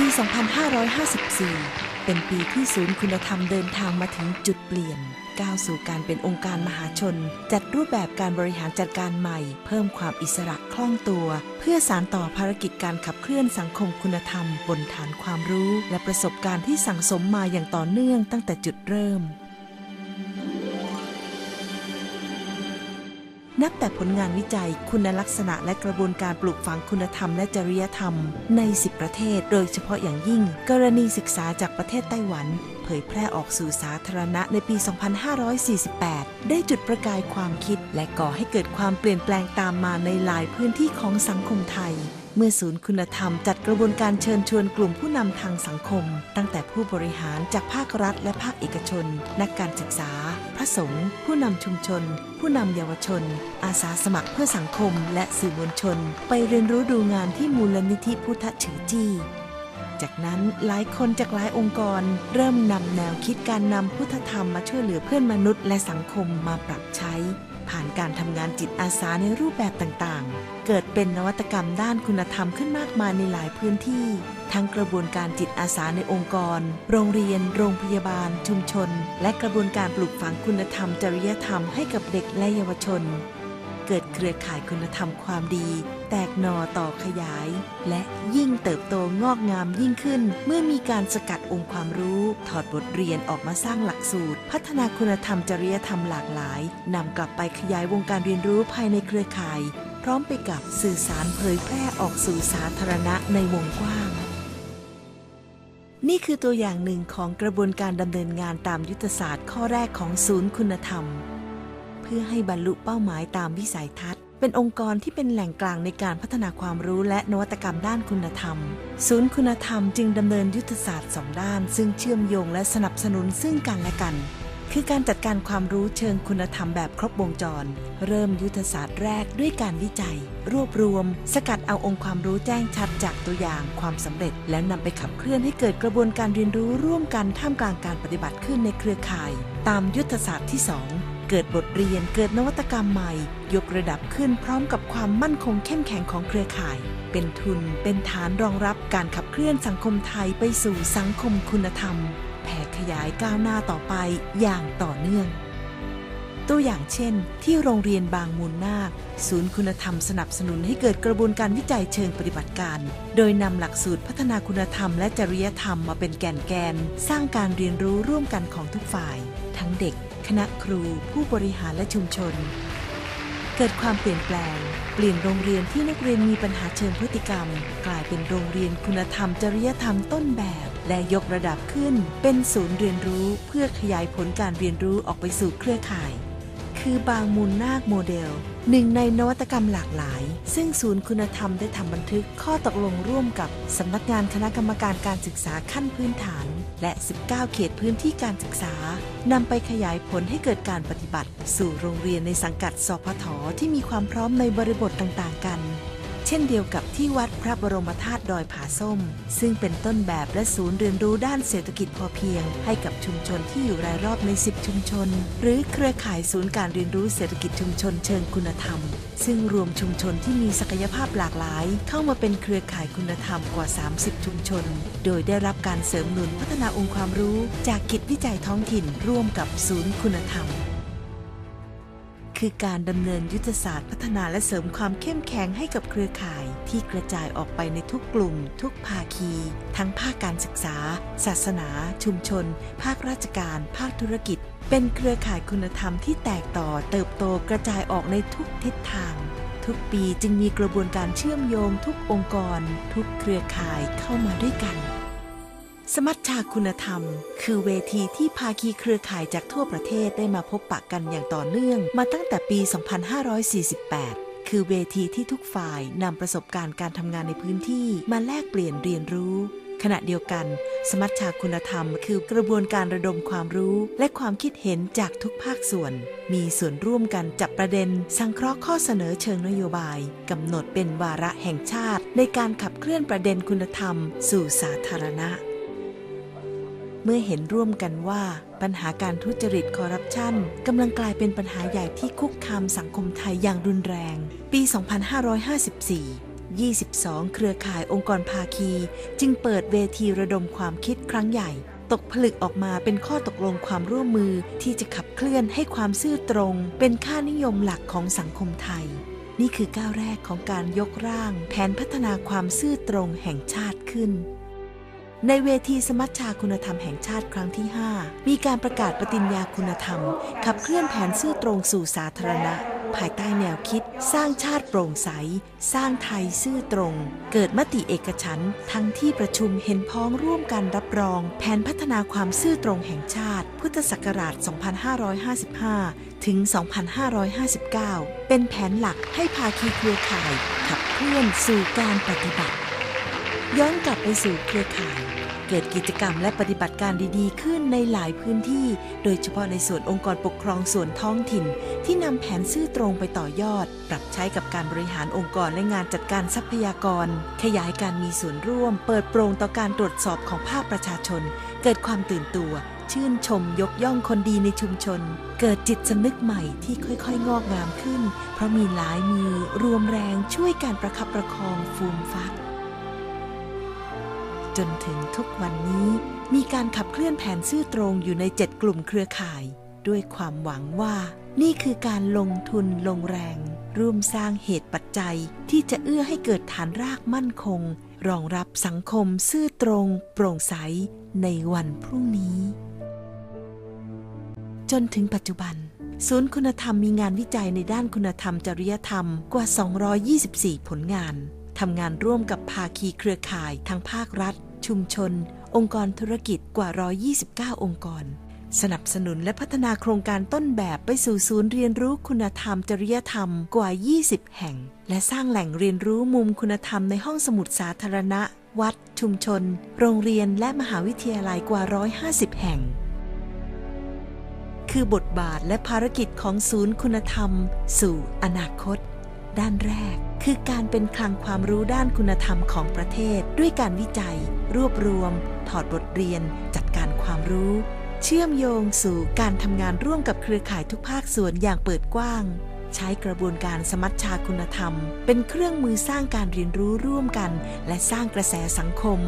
ปี 2554 เป็นปีที่ศูนย์คุณธรรมเดินทางมาถึงจุดเปลี่ยน ก้าวสู่การเป็นองค์การมหาชน จัดรูปแบบการบริหารจัดการใหม่ เพิ่มความอิสระคล่องตัว เพื่อสานต่อภารกิจการขับเคลื่อนสังคมคุณธรรม บนฐานความรู้ และประสบการณ์ที่สั่งสมมาอย่างต่อเนื่องตั้งแต่จุดเริ่ม นับแต่ผลงานวิจัยคุณลักษณะและกระบวนการปลูกฝังคุณธรรมและจริยธรรม ใน 10 ประเทศ โดยเฉพาะอย่างยิ่ง กรณีศึกษาจากประเทศไต้หวัน เผยแพร่ออกสู่สาธารณะในปี 2548 ได้จุดประกายความคิด และก่อให้เกิดความเปลี่ยนแปลงตามมาในหลายพื้นที่ของสังคมไทยเมื่อศูนย์คุณธรรมจัดกระบวนการเชิญชวนกลุ่มผู้นำทางสังคม ตั้งแต่ผู้บริหารจากภาครัฐและภาคเอกชน นักการศึกษา ระสงฆ์ผู้นำชุมชน ผู้นำเยาวชน อาสาสมัครเพื่อสังคมและสื่อมวลชน ไปเรียนรู้ดูงานที่มูลนิธิพุทธฉือจี้ จากนั้นหลายคนจากหลายองค์กร เริ่มนำแนวคิดการนำพุทธธรรมมาช่วยเหลือเพื่อนมนุษย์และสังคมมาปรับใช้ ผ่านการทำงานจิตอาสาในรูปแบบต่างๆ เกิดเป็นนวัตกรรมด้านคุณธรรมขึ้นมากมายในหลายพื้นที่ ทั้งกระบวนการจิตอาสาในองค์กร โรงเรียน โรงพยาบาล ชุมชน และกระบวนการปลูกฝังคุณธรรมจริยธรรมให้กับเด็กและเยาวชน เกิดเครือข่ายคุณธรรมความดี แตกหนอต่อขยาย และยิ่งเติบโตงอกงามยิ่งขึ้น เมื่อมีการสกัดองค์ความรู้ ถอดบทเรียนออกมาสร้างหลักสูตร พัฒนาคุณธรรมจริยธรรมหลากหลายนำกลับไปขยายวงการเรียนรู้ภายในเครือข่าย พร้อมไปกับสื่อสารเผยแพร่ออกสู่สาธารณะในวงกว้างนี่คือตัวอย่างหนึ่งของกระบวนการดำเนินงานตามยุทธศาสตร์ข้อแรกของศูนย์คุณธรรม พื่อให้บรรลุเป้าหมายตามวิสัยทัศน์ เป็นองค์กรที่เป็นแหล่งกลางในการพัฒนาความรู้และนวัตกรรมด้านคุณธรรม ศูนย์คุณธรรมจึงดำเนินยุทธศาสตร์สองด้าน ซึ่งเชื่อมโยงและสนับสนุนซึ่งกันและกัน คือการจัดการความรู้เชิงคุณธรรมแบบครบวงจร เริ่มยุทธศาสตร์แรกด้วยการวิจัย รวบรวม สกัดเอาองค์ความรู้แจ้งชัดจากตัวอย่างความสำเร็จ แล้วนำไปขับเคลื่อนให้เกิดกระบวนการเรียนรู้ร่วมกันท่ามกลางการปฏิบัติขึ้นในเครือข่าย ตามยุทธศาสตร์ที่ 2 เกิดบทเรียนเกิดนวัตกรรมใหม่ ยกระดับขึ้นพร้อมกับความมั่นคงเข้มแข็งของเครือข่าย เป็นทุนเป็นฐานรองรับการขับเคลื่อนสังคมไทยไปสู่สังคมคุณธรรม แผ่ขยายก้าวหน้าต่อไปอย่างต่อเนื่อง ตัวอย่างเช่น ที่โรงเรียนบางมูลนาค ศูนย์คุณธรรมสนับสนุนให้เกิดกระบวนการวิจัยเชิงปฏิบัติการ โดยนำหลักสูตรพัฒนาคุณธรรมและจริยธรรมมาเป็นแก่นแกน สร้างการเรียนรู้ร่วมกันของทุกฝ่าย ทั้งเด็ก คณะครูผู้บริหารและชุมชน เกิดความเปลี่ยนแปลง เปลี่ยนโรงเรียนที่นักเรียนมีปัญหาเชิงพฤติกรรม กลายเป็นโรงเรียนคุณธรรมจริยธรรมต้นแบบ และยกระดับขึ้น เป็นศูนย์เรียนรู้เพื่อขยายผลการเรียนรู้ออกไปสู่เครือข่าย คือบางมูลนาคโมเดลหนึ่งในนวัตกรรมหลากหลาย ซึ่งศูนย์คุณธรรมได้ทำบันทึกข้อตกลงร่วมกับสำนักงานคณะกรรมการการศึกษาขั้นพื้นฐาน และ 19 เขตพื้นที่การศึกษานำไปขยายผลให้เกิดการปฏิบัติ สู่โรงเรียนในสังกัดสพทที่มีความพร้อมในบริบทต่างๆ กัน เช่นเดียวกับที่วัดพระบรมธาตุดอยผาส้ม ซึ่งเป็นต้นแบบและศูนย์เรียนรู้ด้านเศรษฐกิจพอเพียง ให้กับชุมชนที่อยู่รายรอบใน 10 ชุมชน หรือเครือข่ายศูนย์การเรียนรู้เศรษฐกิจชุมชนเชิงคุณธรรม ซึ่งรวมชุมชนที่มีศักยภาพหลากหลาย เข้ามาเป็นเครือข่ายคุณธรรมกว่า 30 ชุมชน โดยได้รับการเสริมหนุนพัฒนาองค์ความรู้ จากกิจวิจัยท้องถิ่นร่วมกับศูนย์คุณธรรม คือการดำเนินยุทธศาสตร์พัฒนาและเสริมความเข้มแข็งให้กับเครือข่าย ที่กระจายออกไปในทุกกลุ่ม ทุกภาคี ทั้งภาคการศึกษา ศาสนา ชุมชน ภาคราชการ ภาคธุรกิจ เป็นเครือข่ายคุณธรรมที่แตกต่อเติบโตกระจายออกในทุกทิศทาง ทุกปีจึงมีกระบวนการเชื่อมโยงทุกองค์กร ทุกเครือข่ายเข้ามาด้วยกัน สมัชชาคุณธรรม คือเวทีที่ภาคีเครือข่ายจากทั่วประเทศได้มาพบปะกันอย่างต่อเนื่องมาตั้งแต่ปี 2548 คือเวทีที่ทุกฝ่ายนำประสบการณ์การทำงานในพื้นที่มาแลกเปลี่ยนเรียนรู้ ขณะเดียวกัน สมัชชาคุณธรรม คือกระบวนการระดมความรู้และความคิดเห็นจากทุกภาคส่วน มีส่วนร่วมกันจับประเด็น สังเคราะห์ข้อเสนอเชิงนโยบายกำหนดเป็นวาระแห่งชาติ ในการขับเคลื่อนประเด็นคุณธรรม สู่สาธารณะ เมื่อเห็นร่วมกันว่าปัญหาการทุจริตคอร์รัปชันกำลังกลายเป็นปัญหาใหญ่ที่คุกคามสังคมไทยอย่างรุนแรง ปี 2554 22 เครือข่ายองค์กรภาคี จึงเปิดเวทีระดมความคิดครั้งใหญ่ ตกผลึกออกมาเป็นข้อตกลงความร่วมมือที่จะขับเคลื่อนให้ความซื่อตรง เป็นค่านิยมหลักของสังคมไทย นี่คือก้าวแรกของการยกร่าง แผนพัฒนาความซื่อตรงแห่งชาติขึ้น ในเวทีสมัชชาคุณธรรมแห่งชาติครั้งที่ 5 มีการประกาศปฏิญญาคุณธรรม ขับเคลื่อนแผนซื่อตรงสู่สาธารณะ ภายใต้แนวคิด สร้างชาติโปร่งใส สร้างไทยซื่อตรง เกิดมติเอกฉันท์ทั้งที่ประชุมเห็นพ้องร่วมกันรับรอง แผนพัฒนาความซื่อตรงแห่งชาติ พุทธศักราช 2555 ถึง 2559 เป็นแผนหลักให้ภาคีเครือข่าย ขับเคลื่อนสู่การปฏิบัติย้อนกลับไปสู่เครือข่าย เกิดกิจกรรมและปฏิบัติการดีๆ ขึ้นในหลายพื้นที่ โดยเฉพาะในส่วนองค์กรปกครองส่วนท้องถิ่น ที่นำแผนซื่อตรงไปต่อยอด ปรับใช้กับการบริหารองค์กรและงานจัดการทรัพยากร ขยายการมีส่วนร่วม เปิดโปร่งต่อการตรวจสอบของภาคประชาชน เกิดความตื่นตัว ชื่นชมยกย่องคนดีในชุมชน เกิดจิตสำนึกใหม่ที่ค่อยๆ งอกงามขึ้น เพราะมีหลายมือรวมแรงช่วยการประคับประคองฟูมฟัก จนถึงทุกวันนี้มีการขับเคลื่อนแผนซื่อตรงอยู่ในเจ็ดกลุ่มเครือข่าย ด้วยความหวังว่า นี่คือการลงทุนลงแรง ร่วมสร้างเหตุปัจจัย ที่จะเอื้อให้เกิดฐานรากมั่นคง รองรับสังคมซื่อตรง โปร่งใส ในวันพรุ่งนี้ จนถึงปัจจุบัน ศูนย์คุณธรรมมีงานวิจัยในด้านคุณธรรมจริยธรรมกว่า 224 ผลงานทำงานร่วมกับภาคีเครือข่ายทั้งภาครัฐ ชุมชน องค์กรธุรกิจกว่า 129 องค์กร สนับสนุนและพัฒนาโครงการต้นแบบไปสู่ศูนย์เรียนรู้คุณธรรมจริยธรรมกว่า 20 แห่ง และสร้างแหล่งเรียนรู้มุมคุณธรรมในห้องสมุดสาธารณะ วัด ชุมชน โรงเรียนและมหาวิทยาลัยกว่า 150 แห่งคือบทบาทและภารกิจของศูนย์คุณธรรม สู่อนาคต ด้านแรก คือการเป็นคลังความรู้ด้านคุณธรรมของประเทศ ด้วยการวิจัย รวบรวม ถอดบทเรียน จัดการความรู้ เชื่อมโยงสู่การทำงานร่วมกับเครือข่ายทุกภาคส่วนอย่างเปิดกว้าง ใช้กระบวนการสมัชชาคุณธรรม เป็นเครื่องมือสร้างการเรียนรู้ร่วมกัน และสร้างกระแสสังคม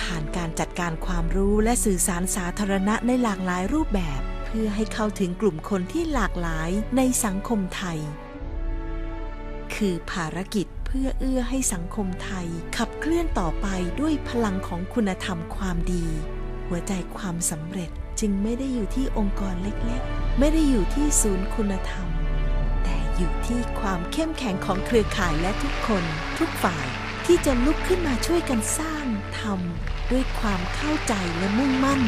ผ่านการจัดการความรู้และสื่อสารสาธารณะในหลากหลายรูปแบบ เพื่อให้เข้าถึงกลุ่มคนที่หลากหลายในสังคมไทย คือภารกิจเพื่อเอื้อให้สังคมไทย ขับเคลื่อนต่อไปด้วยพลังของคุณธรรมความดี หัวใจความสำเร็จจึงไม่ได้อยู่ที่องค์กรเล็กๆ ไม่ได้อยู่ที่ศูนย์คุณธรรม แต่อยู่ที่ความเข้มแข็งของเครือข่ายและทุกคน ทุกฝ่ายที่จะลุกขึ้นมาช่วยกันสร้างทำด้วยความเข้าใจและมุ่งมั่น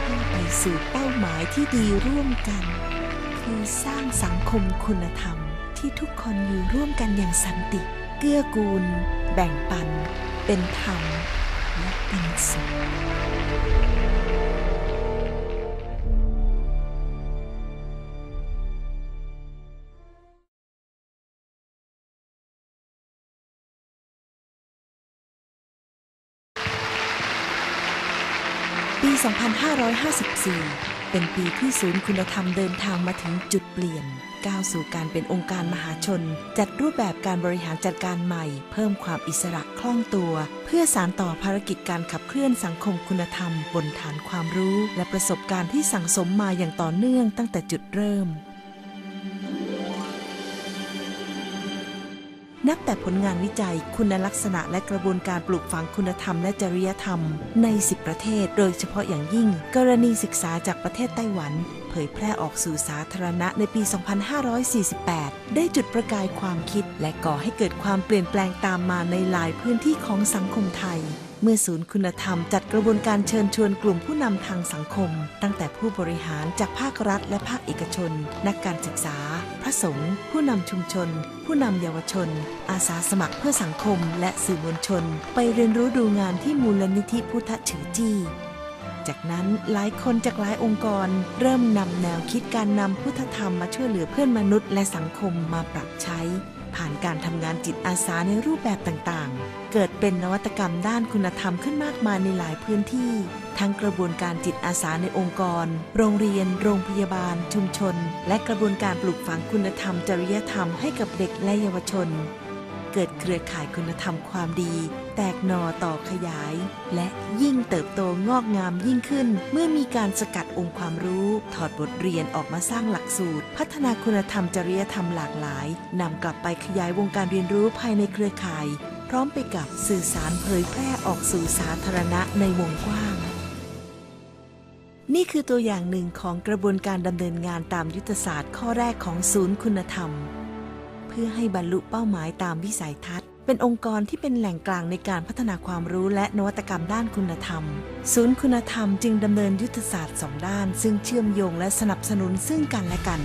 เพื่อไปสู่เป้าหมายที่ดีร่วมกัน คือสร้างสังคมคุณธรรม ที่ทุกคนอยู่ร่วมกันอย่างสันติ เกื้อกูล แบ่งปัน เป็นธรรม และเป็นสุข 2554 เป็นปีที่ศูนย์คุณธรรมเดินทางมาถึงจุดเปลี่ยน ก้าวสู่การเป็นองค์การมหาชน จัดรูปแบบการบริหารจัดการใหม่ เพิ่มความอิสระคล่องตัว เพื่อสานต่อภารกิจการขับเคลื่อนสังคมคุณธรรม บนฐานความรู้ และประสบการณ์ที่สั่งสมมาอย่างต่อเนื่องตั้งแต่จุดเริ่ม นับแต่ผลงานวิจัยคุณลักษณะและกระบวนการปลูกฝังคุณธรรมและจริยธรรม ใน 10 ประเทศ โดยเฉพาะอย่างยิ่ง กรณีศึกษาจากประเทศไต้หวัน เผยแพร่ออกสู่สาธารณะในปี 2548 ได้จุดประกายความคิด และก่อให้เกิดความเปลี่ยนแปลงตามมาในหลายพื้นที่ของสังคมไทยเมื่อศูนย์คุณธรรมจัดกระบวนการเชิญชวนกลุ่มผู้นำทางสังคม ตั้งแต่ผู้บริหารจากภาครัฐและภาคเอกชน นักการศึกษา พระสงฆ์ผู้นำชุมชน ผู้นำเยาวชน อาสาสมัครเพื่อสังคมและสื่อมวลชน ไปเรียนรู้ดูงานที่มูลนิธิพุทธฉือจี้จากนั้นหลายคนจากหลายองค์กร เริ่มนำแนวคิดการนำพุทธธรรมมาช่วยเหลือเพื่อนมนุษย์และสังคมมาปรับใช้ ผ่านการทำงานจิตอาสาในรูปแบบต่างๆ เกิดเป็นนวัตกรรมด้านคุณธรรมขึ้นมากมายในหลายพื้นที่ ทั้งกระบวนการจิตอาสาในองค์กร โรงเรียน โรงพยาบาล ชุมชน และกระบวนการปลูกฝังคุณธรรมจริยธรรมให้กับเด็กและเยาวชน กิดเครือข่ายคุณธรรมความดี แตกหน่อต่อขยาย และยิ่งเติบโตงอกงามยิ่งขึ้น เมื่อมีการสกัดองค์ความรู้ ถอดบทเรียนออกมาสร้างหลักสูตร พัฒนาคุณธรรมจริยธรรมหลากหลายนำกลับไปขยายวงการเรียนรู้ภายในเครือข่าย พร้อมไปกับสื่อสารเผยแพร่ออกสู่สาธารณะในวงกว้างนี่คือตัวอย่างหนึ่งของกระบวนการดำเนินงานตามยุทธศาสตร์ข้อแรกของศูนย์คุณธรรม พื่อให้บรรลุเป้าหมายตามวิสัยทัศน์ เป็นองค์กรที่เป็นแหล่งกลางในการพัฒนาความรู้และนวัตกรรมด้านคุณธรรม ศูนย์คุณธรรมจึงดำเนินยุทธศาสตร์สองด้าน ซึ่งเชื่อมโยงและสนับสนุนซึ่งกันและกัน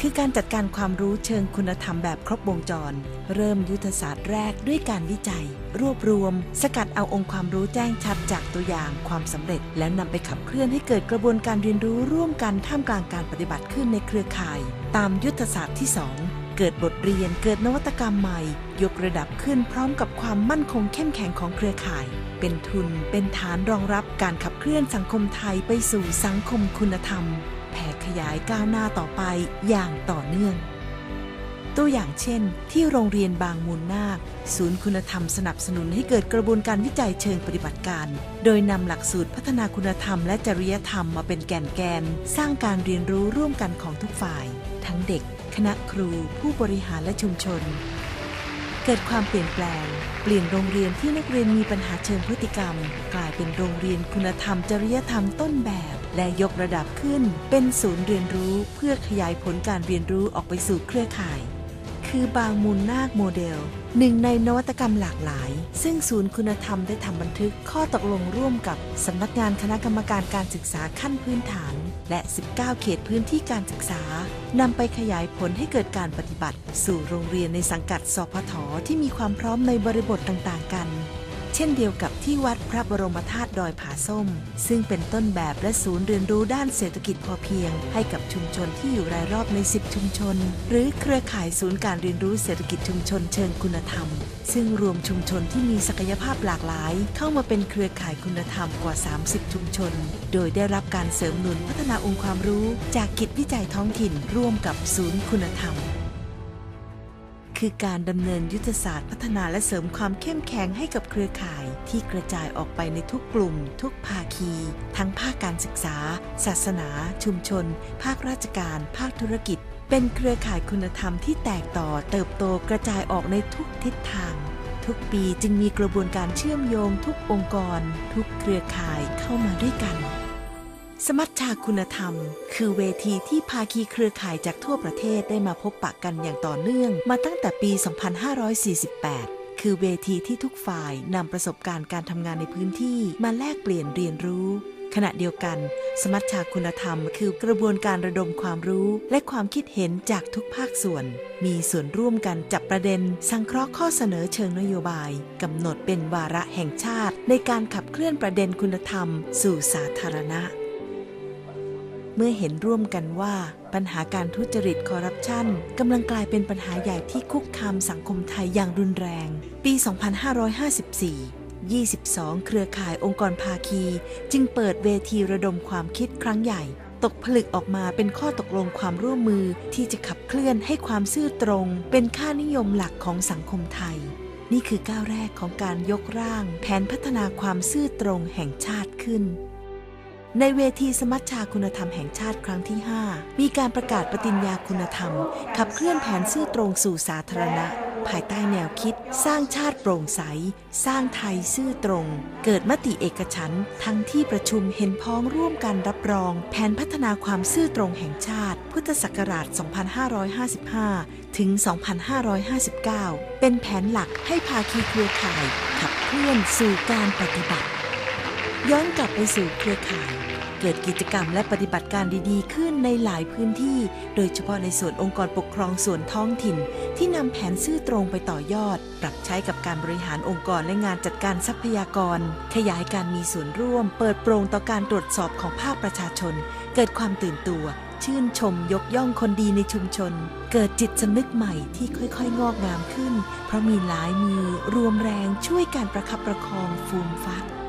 คือการจัดการความรู้เชิงคุณธรรมแบบครบวงจร เริ่มยุทธศาสตร์แรกด้วยการวิจัย รวบรวม สกัดเอาองค์ความรู้แจ้งชัดจากตัวอย่างความสำเร็จ แล้วนำไปขับเคลื่อนให้เกิดกระบวนการเรียนรู้ร่วมกันท่ามกลางการปฏิบัติขึ้นในเครือข่าย ตามยุทธศาสตร์ที่ 2 เกิดบทเรียนเกิดนวัตกรรมใหม่ ยกระดับขึ้นพร้อมกับความมั่นคงเข้มแข็งของเครือข่าย เป็นทุนเป็นฐานรองรับการขับเคลื่อนสังคมไทยไปสู่สังคมคุณธรรม แผ่ขยายก้าวหน้าต่อไปอย่างต่อเนื่อง ตัวอย่างเช่น ที่โรงเรียนบางมูลนาค ศูนย์คุณธรรมสนับสนุนให้เกิดกระบวนการวิจัยเชิงปฏิบัติการ โดยนำหลักสูตรพัฒนาคุณธรรมและจริยธรรมมาเป็นแก่นแกน สร้างการเรียนรู้ร่วมกันของทุกฝ่าย ทั้งเด็ก ณะครูผู้บริหารและชุมชน เกิดความเปลี่ยนแปลง เปลี่ยนโรงเรียนที่นักเรียนมีปัญหาเชิงพฤติกรรม กลายเป็นโรงเรียนคุณธรรมจริยธรรมต้นแบบ และยกระดับขึ้น เป็นศูนย์เรียนรู้เพื่อขยายผลการเรียนรู้ออกไปสู่เครือข่าย คือบางมูลนาคโมเดล หนึ่งในนวัตกรรมหลากหลาย ซึ่งศูนย์คุณธรรมได้ทำบันทึกข้อตกลงร่วมกับสำนักงานคณะกรรมการการศึกษาขั้นพื้นฐาน และ 19 เขตพื้นที่การศึกษานำไปขยายผลให้เกิดการปฏิบัติ สู่โรงเรียนในสังกัดสพทที่มีความพร้อมในบริบทต่างๆ กัน ช่นเดียวกับที่วัดพระบรมธาตุดอยผาส้ม ซึ่งเป็นต้นแบบและศูนย์เรียนรู้ด้านเศรษฐกิจพอเพียง ให้กับชุมชนที่อยู่รายรอบใน 10 ชุมชน หรือเครือข่ายศูนย์การเรียนรู้เศรษฐกิจชุมชนเชิงคุณธรรม ซึ่งรวมชุมชนที่มีศักยภาพหลากหลาย เข้ามาเป็นเครือข่ายคุณธรรมกว่า 30 ชุมชน โดยได้รับการเสริมหนุนพัฒนาองค์ความรู้ จากกิจวิจัยท้องถิ่นร่วมกับศูนย์คุณธรรม คือการดำเนินยุทธศาสตร์พัฒนาและเสริมความเข้มแข็งให้กับเครือข่ายที่กระจายออกไปในทุกกลุ่ม ทุกภาคี ทั้งภาคการศึกษา ศาสนา ชุมชน ภาคราชการ ภาคธุรกิจ เป็นเครือข่ายคุณธรรมที่แตกต่อเติบโตกระจายออกในทุกทิศทาง ทุกปีจึงมีกระบวนการเชื่อมโยงทุกองค์กร ทุกเครือข่ายเข้ามาด้วยกัน สมัชชาคุณธรรม คือเวทีที่ภาคีเครือข่ายจากทั่วประเทศได้มาพบปะกันอย่างต่อเนื่องมาตั้งแต่ปี 2548 คือเวทีที่ทุกฝ่ายนำประสบการณ์การทำงานในพื้นที่มาแลกเปลี่ยนเรียนรู้ ขณะเดียวกัน สมัชชาคุณธรรม คือกระบวนการระดมความรู้ และความคิดเห็นจากทุกภาคส่วน มีส่วนร่วมกันจับประเด็น สังเคราะห์ข้อเสนอเชิงนโยบายกำหนดเป็นวาระแห่งชาติ ในการขับเคลื่อนประเด็นคุณธรรม สู่สาธารณะ มื่อเห็นร่วมกันว่าปัญหาการทุจริตคอร์รัปชันกำลังกลายเป็นปัญหาใหญ่ที่คุกคามสังคมไทยอย่างรุนแรง ปี 2554 22 เครือข่ายองค์กรภาคี จึงเปิดเวทีระดมความคิดครั้งใหญ่ ตกผลึกออกมาเป็นข้อตกลงความร่วมมือที่จะขับเคลื่อนให้ความซื่อตรง เป็นค่านิยมหลักของสังคมไทย นี่คือก้าวแรกของการยกร่าง แผนพัฒนาความซื่อตรงแห่งชาติขึ้น ในเวทีสมัชชาคุณธรรมแห่งชาติครั้งที่ 5 มีการประกาศปฏิญญาคุณธรรม ขับเคลื่อนแผนซื่อตรงสู่สาธารณะ ภายใต้แนวคิด สร้างชาติโปร่งใส สร้างไทยซื่อตรง เกิดมติเอกฉันท์ทั้งที่ประชุมเห็นพ้องร่วมกันรับรอง แผนพัฒนาความซื่อตรงแห่งชาติ พุทธศักราช 2555 ถึง 2559 เป็นแผนหลักให้ภาคีเครือข่าย ขับเคลื่อนสู่การปฏิบัติ ย้อนกลับไปสู่เครือข่าย เกิดกิจกรรมและปฏิบัติการดีๆ ขึ้นในหลายพื้นที่ โดยเฉพาะในส่วนองค์กรปกครองส่วนท้องถิ่น ที่นำแผนซื่อตรงไปต่อยอด ปรับใช้กับการบริหารองค์กรและงานจัดการทรัพยากร ขยายการมีส่วนร่วม เปิดโปร่งต่อการตรวจสอบของภาคประชาชน เกิดความตื่นตัว ชื่นชมยกย่องคนดีในชุมชน เกิดจิตสำนึกใหม่ที่ค่อยๆ งอกงามขึ้น เพราะมีหลายมือรวมแรงช่วยการประคับประคองฟูมฟัก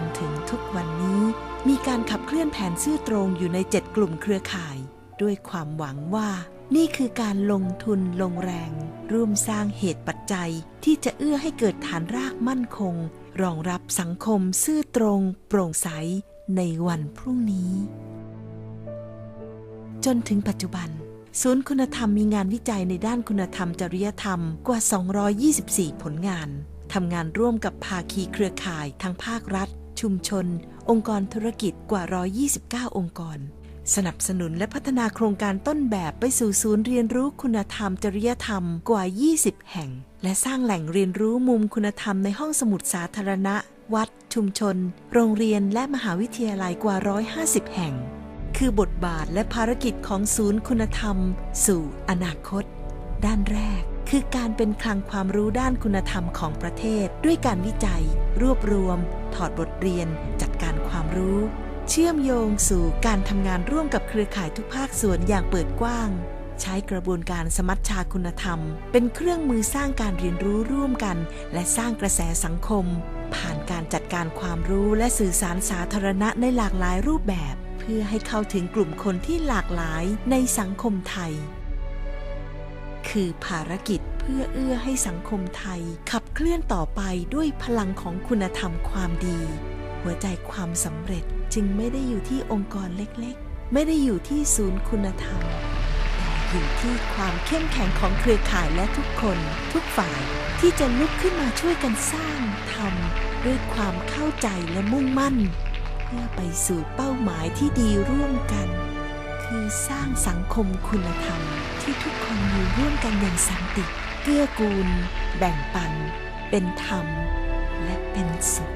นถึงทุกวันนี้มีการขับเคลื่อนแผนซื่อตรงอยู่ใน7กลุ่มเครือข่าย ด้วยความหวังว่า นี่คือการลงทุนลงแรง ร่วมสร้างเหตุปัจจัย ที่จะเอื้อให้เกิดฐานรากมั่นคง รองรับสังคมซื่อตรง โปร่งใสในวันพรุ่งนี้ จนถึงปัจจุบัน ศูนย์คุณธรรมมีงานวิจัยในด้านคุณธรรมจริยธรรมกว่า 224 ผลงานทำงานร่วมกับภาคีเครือข่ายทั้งภาครัฐ ชุมชน องค์กรธุรกิจกว่า 129 องค์กร สนับสนุนและพัฒนาโครงการต้นแบบไปสู่ศูนย์เรียนรู้คุณธรรม จริยธรรมกว่า 20 แห่ง และสร้างแหล่งเรียนรู้มุมคุณธรรมในห้องสมุดสาธารณะ วัด ชุมชน โรงเรียนและมหาวิทยาลัยกว่า 150 แห่ง คือบทบาทและภารกิจของศูนย์คุณธรรม สู่อนาคต ด้านแรก คือการเป็นคลังความรู้ด้านคุณธรรมของประเทศ ด้วยการวิจัย รวบรวม ถอดบทเรียน จัดการความรู้ เชื่อมโยงสู่การทำงานร่วมกับเครือข่ายทุกภาคส่วนอย่างเปิดกว้าง ใช้กระบวนการสมัชชาคุณธรรม เป็นเครื่องมือสร้างการเรียนรู้ร่วมกัน และสร้างกระแสสังคม ผ่านการจัดการความรู้และสื่อสารสาธารณะในหลากหลายรูปแบบ เพื่อให้เข้าถึงกลุ่มคนที่หลากหลายในสังคมไทย คือภารกิจเพื่อเอื้อให้สังคมไทย ขับเคลื่อนต่อไปด้วยพลังของคุณธรรมความดี หัวใจความสำเร็จจึงไม่ได้อยู่ที่องค์กรเล็กๆ ไม่ได้อยู่ที่ศูนย์คุณธรรม แต่อยู่ที่ความเข้มแข็งของเครือข่ายและทุกคน ทุกฝ่ายที่จะลุกขึ้นมาช่วยกันสร้างทำด้วยความเข้าใจและมุ่งมั่น เพื่อไปสู่เป้าหมายที่ดีร่วมกัน คือสร้างสังคมคุณธรรม ที่ทุกคนอยู่ร่วมกันอย่างสันติ เกื้อกูล แบ่งปัน เป็นธรรม และเป็นสุข